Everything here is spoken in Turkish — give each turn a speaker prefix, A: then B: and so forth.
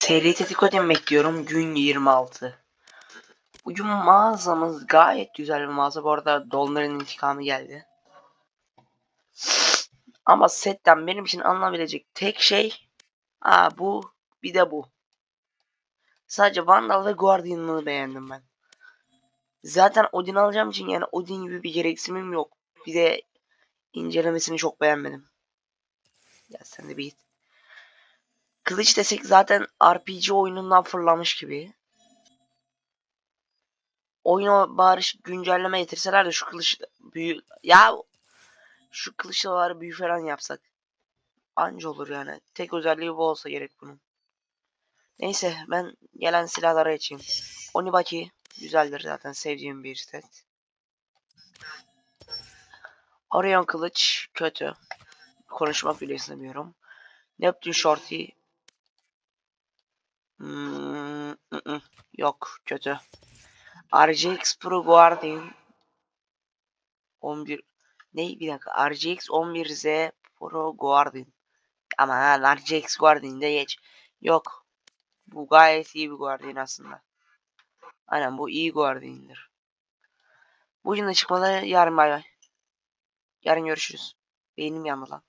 A: Seri Tetiko'dan bekliyorum. Gün 26. Bugün mağazamız gayet güzel bir mağaza. Bu arada Dolunay'ın intikamı geldi. Ama setten benim için alınabilecek tek şey Aa bu bir de bu. Sadece Vandal ve Guardian'ı beğendim ben. Zaten Odin alacağım için yani Odin gibi bir gereksinimim yok. Bir de incelemesini çok beğenmedim. Ya sen de bir git. Kılıç desek zaten RPG oyunundan fırlamış gibi. Oyuna bari güncelleme getirseler de şu kılıç büyü ya şu kılıçları büyü falan yapsak. Anca olur yani. Tek özelliği bu olsa gerek bunun. Neyse ben gelen silahlara geçeyim. Onibaki güzeldir zaten sevdiğim bir set. Orion kılıç kötü. Konuşmak bile istemiyorum. Neptune Shorty Hmm, ı -ı. yok kötü. RGX Pro Guardian 11 ne bir dakika RGX 11Z Pro Guardian ama ha, RGX Guardian de geç. Yok. Bu gayet iyi bir Guardian aslında. Aynen bu iyi Guardian'dır. Bugün de çıkmalı yarın bay bay. Yarın görüşürüz. Beynim yandı lan.